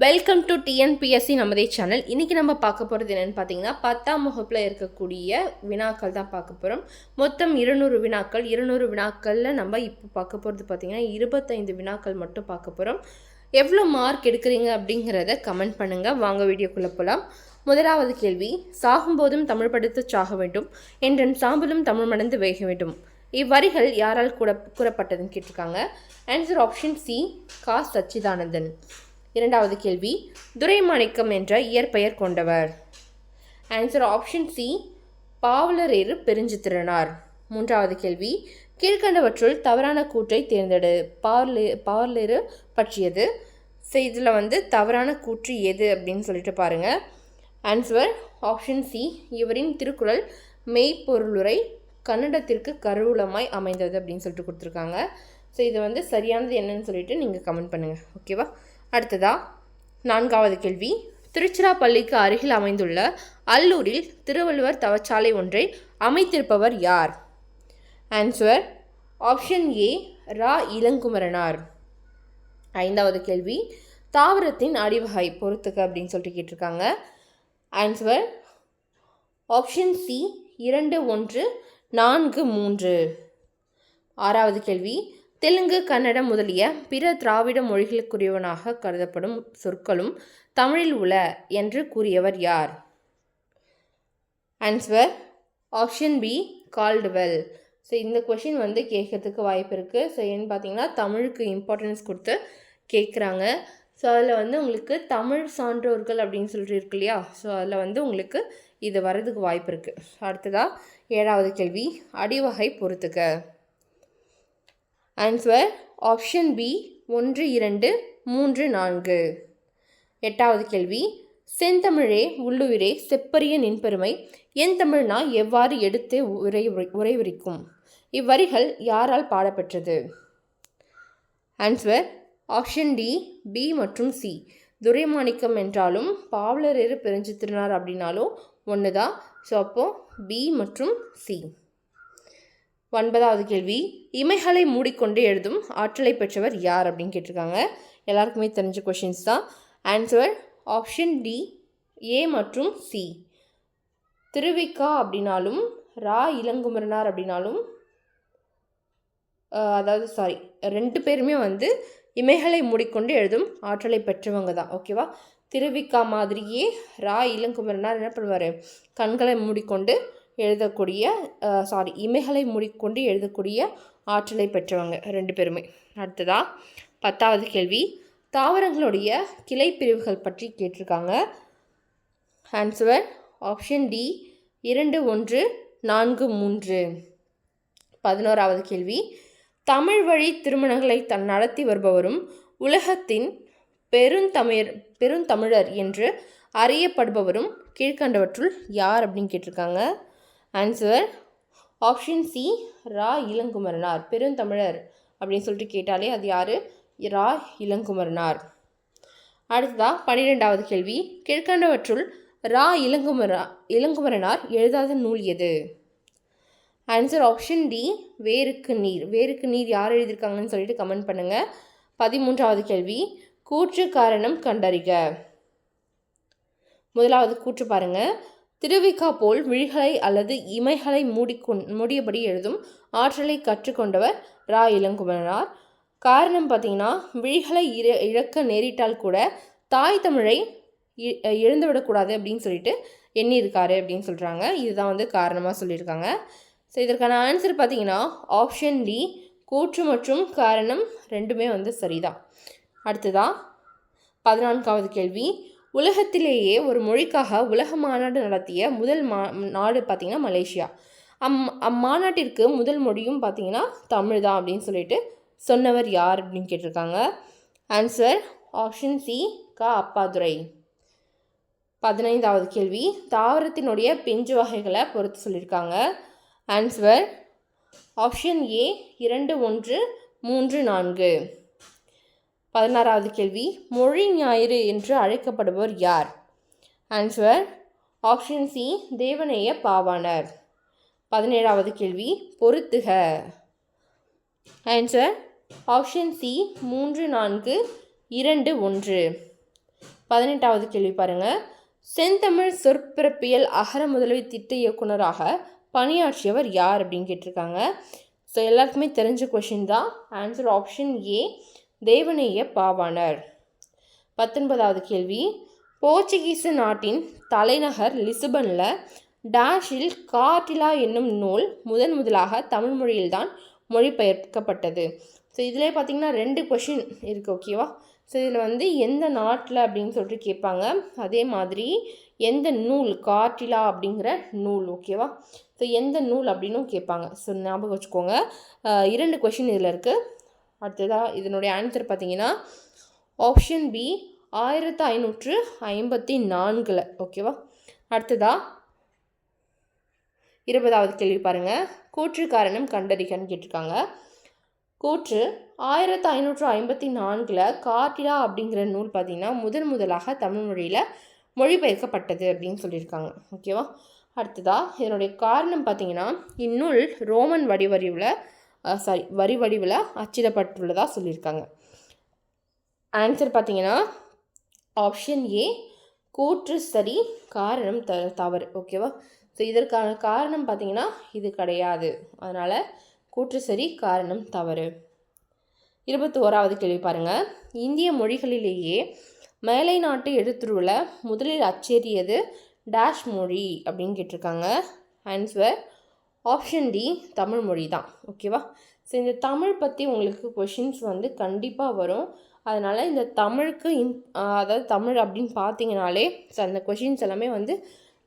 Welcome to TNPSC நமதே channel இன்றைக்கி நம்ம பார்க்க போகிறது என்னென்னு பார்த்தீங்கன்னா பத்தாம் வகுப்பில் இருக்கக்கூடிய வினாக்கள் தான் பார்க்க போகிறோம் மொத்தம் இருநூறு வினாக்கள். இருநூறு வினாக்களில் நம்ம இப்போ பார்க்க போகிறது பார்த்தீங்கன்னா இருபத்தைந்து வினாக்கள் மட்டும் பார்க்க போகிறோம் எவ்வளோ மார்க் எடுக்கிறீங்க அப்படிங்கிறத கமெண்ட் பண்ணுங்கள் வாங்க வீடியோக்குள்ளே போகலாம் முதலாவது கேள்வி சாகும்போதும் தமிழ் படித்து சாக வேண்டும். என்றன் சாம்பலும் தமிழ் மணந்து வேக வேண்டும். இவ்வரிகள் யாரால் கூட கூறப்பட்டதுன்னு கேட்டிருக்காங்க. ஆன்சர் ஆப்ஷன் சி கா. சச்சிதானந்தன். இரண்டாவது கேள்வி துரைமாணிக்கம் என்ற இயற்பெயர் கொண்டவர். Answer option C Pavalareru Perunchithiranar. மூன்றாவது கேள்வி கீழ்கண்டவற்றுள் தவறான கூற்றை தேர்ந்தெடு. பார்லே பார்லேறு பற்றியது. ஸோ இதில் வந்து தவறான கூற்று எது அப்படின்னு சொல்லிட்டு பாருங்கள் ஆன்சர் ஆப்ஷன் சி இவரின் திருக்குறள் மெய்ப்பொருளுரை கன்னடத்திற்கு கருவூலமாய் அமைந்தது அப்படின்னு சொல்லிட்டு கொடுத்துருக்காங்க. ஸோ இது வந்து சரியானது என்னன்னு சொல்லிட்டு நீங்கள் கமெண்ட் பண்ணுங்கள் ஓகேவா அடுத்ததா நான்காவது கேள்வி. திருச்சிராப்பள்ளிக்கு அருகில் அமைந்துள்ள அல்லூரில் திருவள்ளுவர் தவச்சாலை ஒன்றை அமைத்திருப்பவர் யார்? Answer option A Ra. Ilangumaranar. ஐந்தாவது கேள்வி தாவரத்தின் அடிவகை பொறுத்துக்க அப்படின்னு சொல்லிட்டு கேட்டிருக்காங்க. ஆன்சர் ஆப்ஷன் சி இரண்டு ஒன்று நான்கு மூன்று. ஆறாவது கேள்வி தெலுங்கு கன்னடம் முதலிய பிற திராவிட மொழிகளுக்குரியவனாக கருதப்படும் சொற்களும் தமிழில் உள என்று கூறியவர் யார்? Answer option B Caldwell so இந்த கொஷின் வந்து கேட்கறதுக்கு வாய்ப்பு இருக்குது ஸோ ஏன்னு பார்த்தீங்கன்னா தமிழுக்கு இம்பார்ட்டன்ஸ் கொடுத்து கேட்குறாங்க. ஸோ அதில் வந்து உங்களுக்கு தமிழ் சான்றோர்கள் அப்படின்னு சொல்லிட்டு இருக்கு இல்லையா? ஸோ அதில் வந்து உங்களுக்கு இது வர்றதுக்கு வாய்ப்பு இருக்குது அடுத்ததாக ஏழாவது கேள்வி. அடிவகை பொறுத்துக்க. ஆன்சர் ஆப்ஷன் பி ஒன்று இரண்டு மூன்று நான்கு. எட்டாவது கேள்வி. செந்தமிழே உள்ளுயிரே செப்பரிய நின்பெருமை என் தமிழ்னா எவ்வாறு எடுத்து உரை உரைவிரிக்கும் இவ்வரிகள் யாரால் பாடப்பெற்றது? ஆன்சர் ஆப்ஷன் டி பி மற்றும் சி துரைமாணிக்கம் என்றாலும் பாவலரேறு பெருஞ்சித்திரனார் அப்படின்னாலும் ஒன்று தான் ஸோ அப்போது பி மற்றும் சி ஒன்பதாவது கேள்வி. இமைகளை மூடிக்கொண்டு எழுதும் ஆற்றலை பெற்றவர் யார் அப்படின்னு கேட்டிருக்காங்க. எல்லாருக்குமே தெரிஞ்ச கொஷின்ஸ் தான். ஆன்சர் ஆப்ஷன் டி ஏ மற்றும் சி திருவிக்கா அப்படின்னாலும் ரா இளங்குமரனார் அப்படின்னாலும் அதாவது சாரி ரெண்டு பேருமே வந்து இமைகளை மூடிக்கொண்டு எழுதும் ஆற்றலை பெற்றவங்க தான். ஓகேவா திருவிக்கா மாதிரியே ரா இளங்குமரனார் என்ன பண்ணுவார்? கண்களை மூடிக்கொண்டு எழுதக்கூடிய சாரி இமைகளை மூடிக்கொண்டு எழுதக்கூடிய ஆற்றலை பெற்றவங்க ரெண்டு பேருமே. அடுத்ததா பத்தாவது கேள்வி. தாவரங்களுடைய கிளை பிரிவுகள் பற்றி கேட்டிருக்காங்க. ஆன்சர் ஆப்ஷன் டி இரண்டு ஒன்று நான்கு மூன்று. பதினோராவது கேள்வி. தமிழ் வழி திருமணங்களை தன் நடத்தி வருபவரும் உலகத்தின் பெருந்தமிழ் பெருந்தமிழர் என்று அறியப்படுபவரும் கீழ்கண்டவற்றுள் யார் அப்படின்னு கேட்டிருக்காங்க. Answer option C Ra Ilangumaranar பெருந்தமிழர் அப்படின்னு சொல்லிட்டு கேட்டாலே அது யார்? ரா இளங்குமரனார் அடுத்ததாக பன்னிரெண்டாவது கேள்வி கீழ்கண்டவற்றுள் ரா இளங்குமரா இளங்குமரனார் எழுதாத நூல் எது? ஆன்சர் ஆப்ஷன் டி வேருக்கு நீர். வேருக்கு நீர் யார் எழுதியிருக்காங்கன்னு சொல்லிட்டு கமெண்ட் பண்ணுங்கள் பதிமூன்றாவது கேள்வி கூற்று காரணம் கண்டறிக. முதலாவது கூற்று பாருங்கள் திருவிக்கா போல் விழிகளை அல்லது இமைகளை மூடிக்கொண் மூடியபடி எழுதும் ஆற்றலை கற்றுக்கொண்டவர் ரா. இளங்குமரனார். காரணம் பார்த்தீங்கன்னா விழிகளை இர இழக்க நேரிட்டால் கூட தாய் தமிழை எழுந்துவிடக்கூடாது அப்படின்னு சொல்லிட்டு எண்ணியிருக்காரு அப்படின்னு சொல்கிறாங்க இதுதான் வந்து காரணமாக சொல்லியிருக்காங்க. ஸோ இதற்கான ஆன்சர் பார்த்தீங்கன்னா ஆப்ஷன் டி கூற்று மற்றும் காரணம் ரெண்டுமே வந்து சரிதான். அடுத்ததாக பதினான்காவது கேள்வி. உலகத்திலேயே ஒரு மொழிக்காக உலக மாநாடு நடத்திய முதல் மா நாடு பார்த்திங்கன்னா மலேசியா. அம் அம்மாநாட்டிற்கு முதல் மொழியும் பார்த்திங்கன்னா தமிழ் தான் அப்படின்னு சொல்லிட்டு சொன்னவர் யார் அப்படின்னு கேட்டிருக்காங்க. ஆன்சர் ஆப்ஷன் சி கா அப்பாதுரை. பதினைந்தாவது கேள்வி. தாவரத்தினுடைய பிஞ்சு வகைகளை பொறுத்து சொல்லியிருக்காங்க. ஆன்சர் ஆப்ஷன் ஏ இரண்டு ஒன்று மூன்று நான்கு. பதினாறாவது கேள்வி மொழி ஞாயிறு என்று அழைக்கப்படுபவர் யார்? Answer option C Devaneya Pavanar. பதினேழாவது கேள்வி பொருத்துக. ஆன்சர் ஆப்ஷன் சி மூன்று நான்கு இரண்டு ஒன்று. பதினெட்டாவது கேள்வி பாருங்கள் செந்தமிழ் சொற்பிறப்பியல் அகர முதல்வி திட்ட இயக்குனராக பணியாற்றியவர் யார் அப்படின்னு கேட்டிருக்காங்க. ஸோ எல்லாருக்குமே தெரிஞ்ச கொஷின் தான். Answer option A Devaneya Pavanar. பத்தொன்பதாவது கேள்வி. போர்ச்சுகீசு நாட்டின் தலைநகர் லிசுபனில் டாஷில் காட்டிலா என்னும் நூல் முதன் முதலாக தமிழ் மொழியில்தான் மொழிபெயர்க்கப்பட்டது. ஸோ இதிலே பார்த்தீங்கன்னா ரெண்டு கொஷின் இருக்குது ஓகேவா ஸோ இதில் வந்து எந்த நாட்டில் அப்படின்னு சொல்லிட்டு கேட்பாங்க அதே மாதிரி எந்த நூல் காட்டிலா அப்படிங்கிற நூல் ஓகேவா ஸோ எந்த நூல் அப்படின்னும் கேட்பாங்க ஸோ ஞாபகம் வச்சுக்கோங்க. இரண்டு கொஷின் இதில் இருக்குது அடுத்ததாக இதனுடைய ஆன்சர் பார்த்தீங்கன்னா ஆப்ஷன் பி ஆயிரத்து ஐநூற்று ஐம்பத்தி நான்கில். ஓகேவா அடுத்ததா இருபதாவது கேள்வி பாருங்கள் கூற்று காரணம் கண்டறிகன்னு கேட்டிருக்காங்க. கூற்று ஆயிரத்து ஐநூற்று ஐம்பத்தி நான்கில் காட்டிலா அப்படிங்கிற நூல் பார்த்திங்கன்னா முதன் முதலாக தமிழ் மொழியில் மொழிபெயர்க்கப்பட்டது அப்படின்னு சொல்லியிருக்காங்க. ஓகேவா அடுத்ததா இதனுடைய காரணம் பார்த்தீங்கன்னா இந்நூல் ரோமன் வடிவறிவில் சாரி வரி வடிவில் அச்சிடப்பட்டுள்ளதாக சொல்லியிருக்காங்க. ஆன்சர் பார்த்தீங்கன்னா ஆப்ஷன் ஏ கூற்று சரி காரணம் த தவறு ஓகேவா ஸோ இதற்கான காரணம் பார்த்தீங்கன்னா இது கிடையாது. அதனால் கூற்று சரி காரணம் தவறு. இருபத்தி ஓராவது கேள்வி பாருங்கள் இந்திய மொழிகளிலேயே மேலை நாட்டு எழுத்துருவில் முதலில் அச்சேறியது டேஷ் மொழி அப்படின்னு கேட்டிருக்காங்க. ஆன்சர் ஆப்ஷன் டி தமிழ் மொழி தான். ஓகேவா ஸோ இந்த தமிழ் பற்றி உங்களுக்கு கொஷின்ஸ் வந்து கண்டிப்பாக வரும். அதனால் இந்த தமிழுக்கு இம் அதாவது தமிழ் அப்படின்னு பார்த்தீங்கனாலே ஸோ அந்த கொஷின்ஸ் எல்லாமே வந்து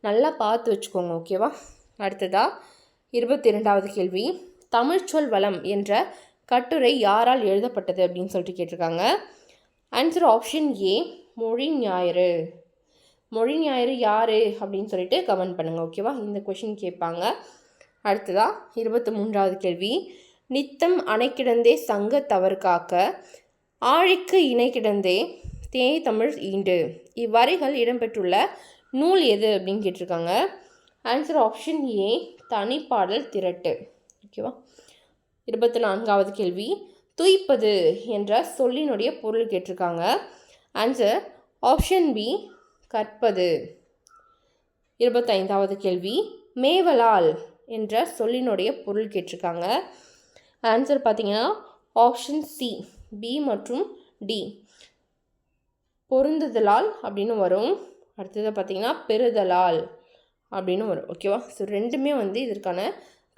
நல்லா பார்த்து வச்சுக்கோங்க. ஓகேவா அடுத்ததாக இருபத்தி ரெண்டாவது கேள்வி. தமிழ்ச்சொல் வளம் என்ற கட்டுரை யாரால் எழுதப்பட்டது அப்படின்னு சொல்லிட்டு கேட்டிருக்காங்க. ஆன்சர் ஆப்ஷன் ஏ மொழி ஞாயிறு. மொழி ஞாயிறு யார்? அப்படின்னு சொல்லிட்டு கமெண்ட் பண்ணுங்கள் ஓகேவா இந்த கொஷின் கேட்பாங்க. அடுத்ததா இருபத்தி மூன்றாவது கேள்வி. நித்தம் அணை கிடந்தே சங்க தவறு காக்க ஆழிக்கு இணை கிடந்தே தேய் தமிழ் ஈண்டு. இவ்வரிகள் இடம்பெற்றுள்ள நூல் எது அப்படின்னு கேட்டிருக்காங்க. ஆன்சர் ஆப்ஷன் ஏ தனிப்பாடல் திரட்டு. ஓகேவா இருபத்தி நான்காவது கேள்வி. துய்ப்பது என்ற சொல்லினுடைய பொருள் கேட்டிருக்காங்க. ஆன்சர் ஆப்ஷன் பி கற்பது. இருபத்தைந்தாவது கேள்வி. மேவலால் என்ற சொல்லினுடைய பொருள் கேட்டிருக்காங்க. ஆன்சர் பார்த்தீங்கன்னா ஆப்ஷன் சி பி மற்றும் டி பொருந்துதலால் அப்படின்னு வரும். அடுத்தது பார்த்திங்கன்னா பெறுதலால் அப்படின்னு வரும். ஓகேவா ஸோ ரெண்டுமே வந்து இதற்கான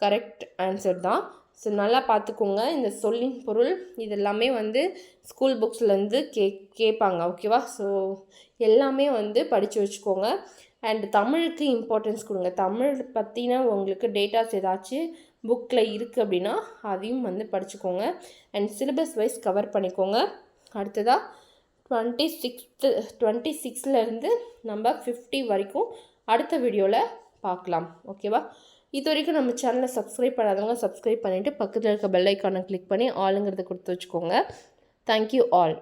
கரெக்ட் ஆன்சர் தான். ஸோ நல்லா பார்த்துக்கோங்க. இந்த சொல்லின் பொருள் இது எல்லாமே வந்து ஸ்கூல் புக்ஸ்லேருந்து கே கேட்பாங்க. ஓகேவா ஸோ எல்லாமே வந்து படித்து வச்சுக்கோங்க. அண்ட் தமிழுக்கு இம்பார்ட்டன்ஸ் கொடுங்க. தமிழ் பற்றின உங்களுக்கு டேட்டாஸ் ஏதாச்சும் புக்கில் இருக்குது அப்படின்னா அதையும் வந்து படிச்சுக்கோங்க. அண்ட் சிலபஸ் வைஸ் கவர் பண்ணிக்கோங்க. அடுத்ததாக டுவெண்ட்டி சிக்ஸ்த்து டுவெண்ட்டி சிக்ஸ்லேருந்து நம்ம ஃபிஃப்டி வரைக்கும் அடுத்த வீடியோவில் பார்க்கலாம். ஓகேவா இது வரைக்கும் நம்ம சேனலை சப்ஸ்கிரைப் பண்ணாதவங்க சப்ஸ்கிரைப் பண்ணிவிட்டு பக்கத்தில் இருக்க பெல் ஐக்கானை கிளிக் பண்ணி ஆளுங்கிறத கொடுத்து வச்சுக்கோங்க. Thank you all